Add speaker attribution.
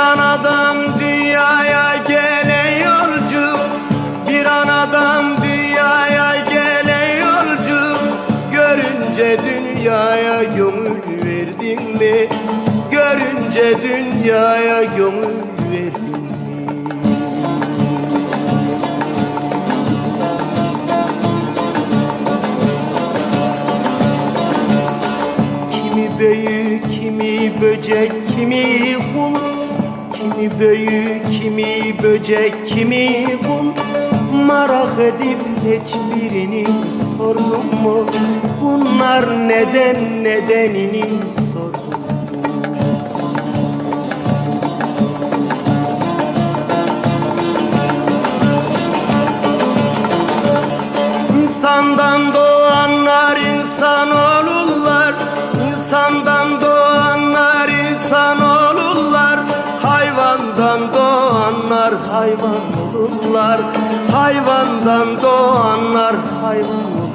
Speaker 1: anadan dünyaya gelen yolcu Bir anadan dünyaya gelen yolcu Görünce dünyaya gönül verdin mi? Görünce dünyaya gönül verdin mi? Kimi böcek, kimi kum Kimi büyük, kimi böcek, kimi kum Merak edip hiçbirini sordum mu? Bunlar neden nedenini sordum İnsandan doğanlar Hayvandan doğanlar hayvan olurlar. Hayvandan doğanlar hayvan olurlar